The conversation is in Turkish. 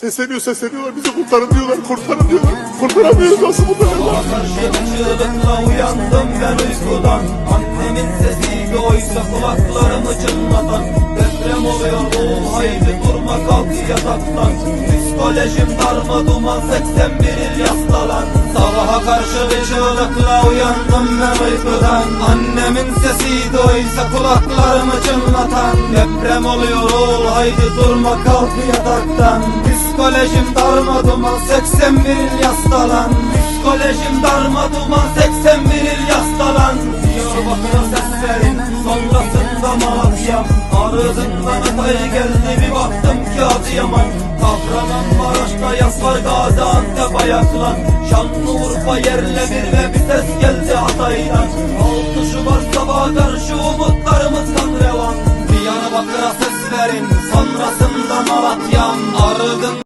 Sesleniyor sesleniyorlar bizi kurtarın diyorlar kurtarın diyorlar. Kurtaramıyoruz nasıl bunları? Karşı çığlıkla uyandım ben uykudan Annemin sesiydi oysa kulaklarımı çınlatan Deprem oluyor oğul haydi durma kalk yataktan Psikolojim darma duman 81 il yaslalan Sabaha karşı bir çığlıkla uyandım ben uykudan Annemin sesiydi oysa kulaklarımı çınlatan Deprem oluyor. Oğul haydi durma kalk yataktan. Psikolojim darma duman 81 il yaslalan Psikolojim darma duman 81 il yaslalan Diyarbakır'a ses verin sonrasında Malatya Arızından Hatay'a geldi bir baktım ki Adıyaman. Kahramanmaraş'ta yas var Gaziantep ayaklan. Şanlıurfa yerle bir ve bir ses geldi Hatay'dan. 6 Şubat sabaha karşı verin sonrasında Malatya'm Arıdın